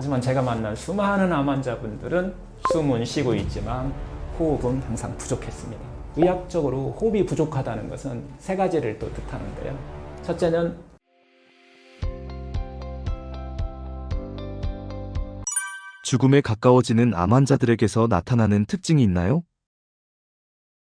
하지만 제가 만난 수많은 암 환자분들은 숨은 쉬고 있지만 호흡은 항상 부족했습니다. 의학적으로 호흡이 부족하다는 것은 세 가지를 또 뜻하는데요. 첫째는 죽음에 가까워지는 암 환자들에게서 나타나는 특징이 있나요?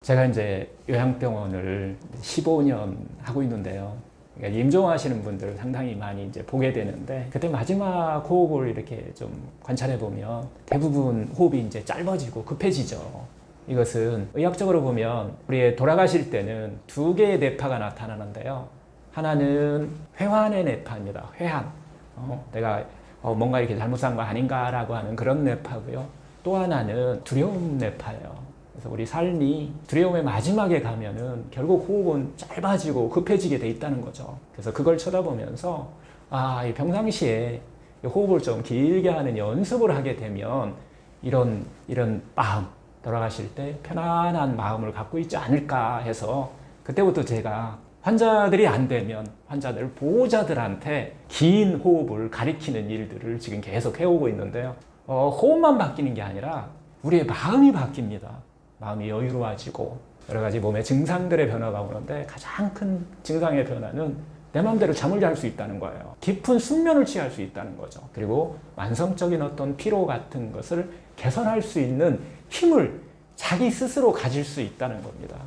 제가 이제 요양병원을 15년 하고 있는데요. 그러니까 임종하시는 분들 상당히 많이 이제 보게 되는데 그때 마지막 호흡을 이렇게 좀 관찰해 보면 대부분 호흡이 이제 짧아지고 급해지죠. 이것은 의학적으로 보면 우리 돌아가실 때는 두 개의 뇌파가 나타나는데요. 하나는 회환의 뇌파입니다. 회한. 어, 내가 어, 뭔가 이렇게 잘못한 거 아닌가라고 하는 그런 뇌파고요. 또 하나는 두려움 뇌파예요. 그래서 우리 삶이 두려움의 마지막에 가면은 결국 호흡은 짧아지고 급해지게 돼 있다는 거죠. 그래서 그걸 쳐다보면서 아, 이 평상시에 이 호흡을 좀 길게 하는 연습을 하게 되면 이런 이런 마음 돌아가실 때 편안한 마음을 갖고 있지 않을까 해서 그때부터 제가 환자들이 안 되면 환자들 보호자들한테 긴 호흡을 가리키는 일들을 지금 계속 해오고 있는데요. 어, 호흡만 바뀌는 게 아니라 우리의 마음이 바뀝니다. 마음이 여유로워지고 여러 가지 몸의 증상들의 변화가 오는데 가장 큰 증상의 변화는 내 마음대로 잠을 잘 수 있다는 거예요. 깊은 숙면을 취할 수 있다는 거죠. 그리고 만성적인 어떤 피로 같은 것을 개선할 수 있는 힘을 자기 스스로 가질 수 있다는 겁니다.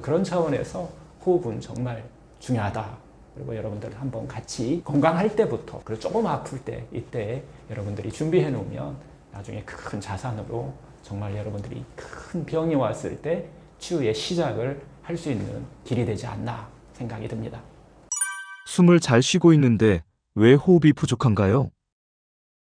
그런 차원에서 호흡은 정말 중요하다. 그리고 여러분들 한번 같이 건강할 때부터 그리고 조금 아플 때 이때 여러분들이 준비해 놓으면 나중에 큰 자산으로 정말 여러분들이 큰 병이 왔을 때 치유의 시작을 할 수 있는 길이 되지 않나 생각이 듭니다. 숨을 잘 쉬고 있는데 왜 호흡이 부족한가요?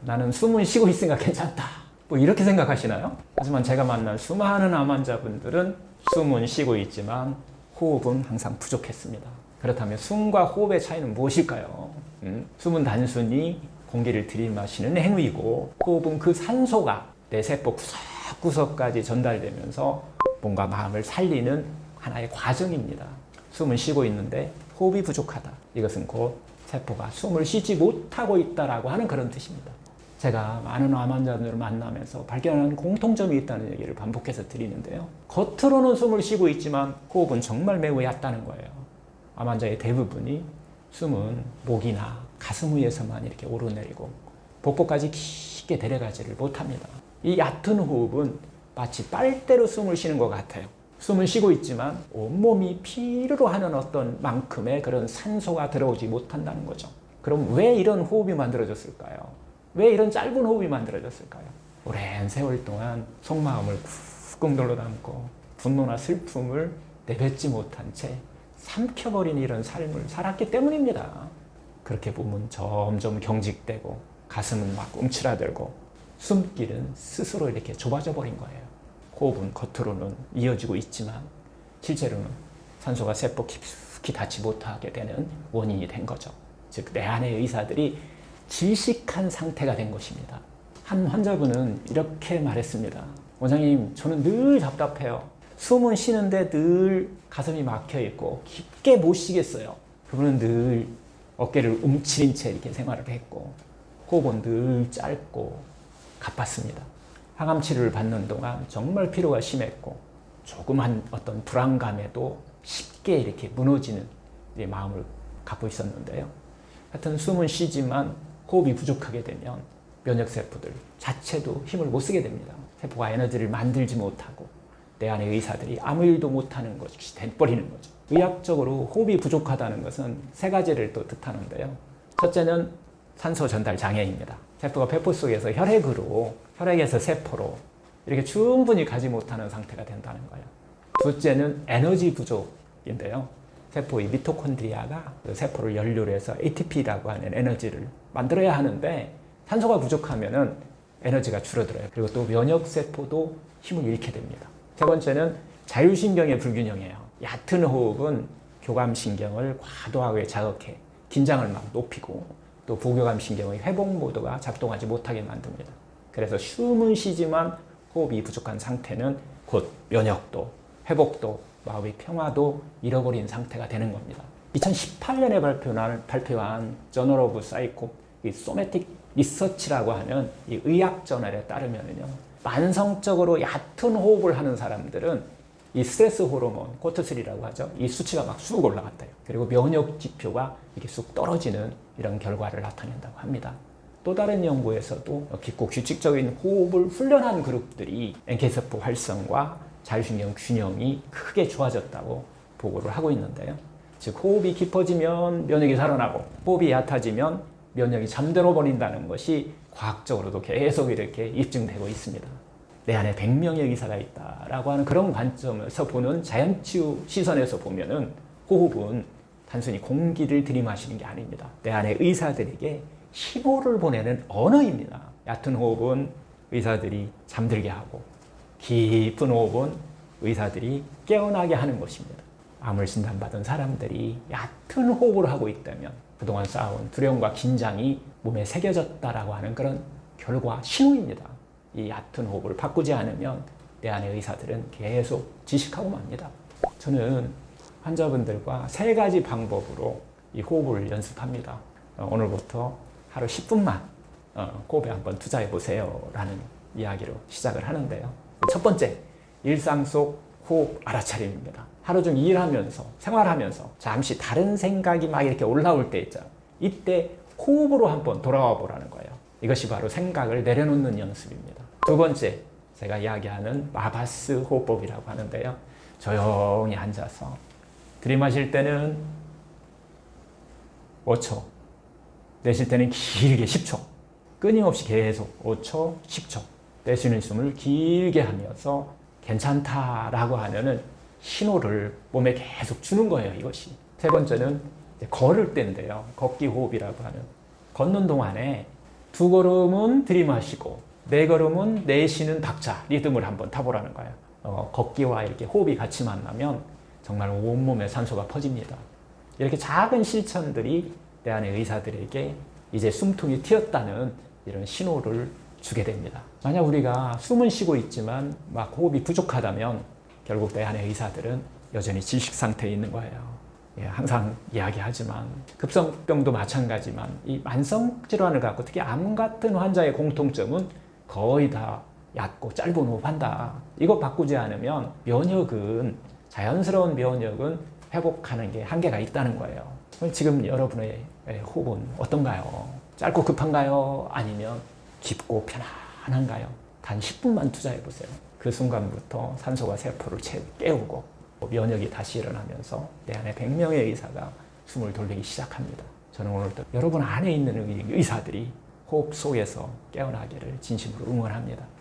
나는 숨은 쉬고 있으니까 괜찮다. 뭐 이렇게 생각하시나요? 하지만 제가 만난 수많은 암 환자분들은 숨은 쉬고 있지만 호흡은 항상 부족했습니다. 그렇다면 숨과 호흡의 차이는 무엇일까요? 음, 숨은 단순히 공기를 들이마시는 행위이고 호흡은 그 산소가 내 세포 구석구석까지 전달되면서 몸과 마음을 살리는 하나의 과정입니다. 숨은 쉬고 있는데 호흡이 부족하다. 이것은 곧 세포가 숨을 쉬지 못하고 있다라고 하는 그런 뜻입니다. 제가 많은 암 환자들을 만나면서 발견한 공통점이 있다는 얘기를 반복해서 드리는데요. 겉으로는 숨을 쉬고 있지만 호흡은 정말 매우 얕다는 거예요. 암 환자의 대부분이 숨은 목이나 가슴 위에서만 이렇게 오르내리고 복부까지 깊게 데려가지를 못합니다. 이 얕은 호흡은 마치 빨대로 숨을 쉬는 것 같아요. 숨을 쉬고 있지만 온몸이 피르르 하는 어떤 만큼의 그런 산소가 들어오지 못한다는 거죠. 그럼 왜 이런 호흡이 만들어졌을까요? 왜 이런 짧은 호흡이 만들어졌을까요? 오랜 세월 동안 속마음을 꾹꾹 눌러 담고 분노나 슬픔을 내뱉지 못한 채 삼켜버린 이런 삶을 살았기 때문입니다. 그렇게 보면 점점 경직되고 가슴은 막 움츠라들고 숨길은 스스로 이렇게 좁아져 버린 거예요. 호흡은 겉으로는 이어지고 있지만 실제로는 산소가 세포 깊숙이 닿지 못하게 되는 원인이 된 거죠. 즉, 내 안의 의사들이 질식한 상태가 된 것입니다. 한 환자분은 이렇게 말했습니다. 원장님, 저는 늘 답답해요. 숨은 쉬는데 늘 가슴이 막혀 있고 깊게 못 쉬겠어요. 그분은 늘 어깨를 움츠린 채 이렇게 생활을 했고 호흡은 늘 짧고 가빴습니다. 항암 치료를 받는 동안 정말 피로가 심했고 조그만 어떤 불안감에도 쉽게 이렇게 무너지는 이 마음을 갖고 있었는데요. 하여튼 숨은 쉬지만 호흡이 부족하게 되면 면역 세포들 자체도 힘을 못 쓰게 됩니다. 세포가 에너지를 만들지 못하고 내 안의 의사들이 아무 일도 못하는 것이 돼버리는 거죠. 의학적으로 호흡이 부족하다는 것은 세 가지를 또 뜻하는데요. 첫째는 산소 전달 장애입니다. 세포가 폐포 속에서 혈액으로 혈액에서 세포로 이렇게 충분히 가지 못하는 상태가 된다는 거예요. 둘째는 에너지 부족인데요. 세포의 미토콘드리아가 그 세포를 연료로 해서 ATP라고 하는 에너지를 만들어야 하는데 산소가 부족하면은 에너지가 줄어들어요. 그리고 또 면역 세포도 힘을 잃게 됩니다. 세 번째는 자율신경의 불균형이에요. 얕은 호흡은 교감신경을 과도하게 자극해 긴장을 막 높이고 또 부교감신경의 회복 모드가 작동하지 못하게 만듭니다. 그래서 숨은 쉬지만 호흡이 부족한 상태는 곧 면역도, 회복도, 마음의 평화도 잃어버린 상태가 되는 겁니다. 2018년에 발표한, 발표한 Journal of Psycho, 이 소매틱 리서치라고 하는 이 의학 저널에 따르면요. 만성적으로 얕은 호흡을 하는 사람들은 이 스트레스 호르몬, 코트슬이라고 하죠. 이 수치가 막 쑥 올라갔대요. 그리고 면역 지표가 이게 쑥 떨어지는 이런 결과를 나타낸다고 합니다. 또 다른 연구에서도 깊고 규칙적인 호흡을 훈련한 그룹들이 NK세포 활성과 자율신경 균형이 크게 좋아졌다고 보고를 하고 있는데요. 즉 호흡이 깊어지면 면역이 살아나고 호흡이 얕아지면 면역이 잠들어 버린다는 것이 과학적으로도 계속 이렇게 입증되고 있습니다. 내 안에 100명의 의사가 있다라고 하는 그런 관점에서 보는 자연치유 시선에서 보면은 호흡은 단순히 공기를 들이마시는 게 아닙니다. 내 안에 의사들에게 신호를 보내는 언어입니다. 얕은 호흡은 의사들이 잠들게 하고 깊은 호흡은 의사들이 깨어나게 하는 것입니다. 암을 진단받은 사람들이 얕은 호흡을 하고 있다면 그동안 쌓아온 두려움과 긴장이 몸에 새겨졌다라고 하는 그런 결과 신호입니다. 이 얕은 호흡을 바꾸지 않으면 내 안의 의사들은 계속 지식하고 맙니다. 저는 환자분들과 세 가지 방법으로 이 호흡을 연습합니다. 어, 오늘부터 하루 10분만 어, 호흡에 한번 투자해 보세요 라는 이야기로 시작을 하는데요. 첫 번째, 일상 속 호흡 알아차림입니다. 하루 중 일하면서 생활하면서 잠시 다른 생각이 막 이렇게 올라올 때 있죠. 이때 호흡으로 한번 돌아와 보라는 거예요. 이것이 바로 생각을 내려놓는 연습입니다. 두 번째, 제가 이야기하는 마바스 호흡법이라고 하는데요. 조용히 앉아서 들이마실 때는 5초, 내쉴 때는 길게 10초, 끊임없이 계속 5초, 10초 내쉬는 숨을 길게 하면서 괜찮다라고 하면은 신호를 몸에 계속 주는 거예요, 이것이. 세 번째는 걸을 때인데요. 걷기 호흡이라고 하는. 걷는 동안에 두 걸음은 들이마시고 네 걸음은 내쉬는 박자, 리듬을 한번 타보라는 거예요. 어, 걷기와 이렇게 호흡이 같이 만나면 정말 온몸에 산소가 퍼집니다. 이렇게 작은 실천들이 내 안의 의사들에게 이제 숨통이 튀었다는 이런 신호를 주게 됩니다. 만약 우리가 숨은 쉬고 있지만 막 호흡이 부족하다면 결국 내 안의 의사들은 여전히 질식 상태에 있는 거예요. 예, 항상 이야기하지만 급성병도 마찬가지만 이 만성 질환을 갖고 특히 암 같은 환자의 공통점은 거의 다 얕고 짧은 호흡한다. 이거 바꾸지 않으면 면역은 자연스러운 면역은 회복하는 게 한계가 있다는 거예요. 지금 여러분의 호흡은 어떤가요? 짧고 급한가요? 아니면 깊고 편안한가요? 단 10분만 투자해 보세요. 그 순간부터 산소가 세포를 채 깨우고 면역이 다시 일어나면서 내 안에 100명의 의사가 숨을 돌리기 시작합니다. 저는 오늘도 여러분 안에 있는 의- 의사들이 호흡 속에서 깨어나기를 진심으로 응원합니다.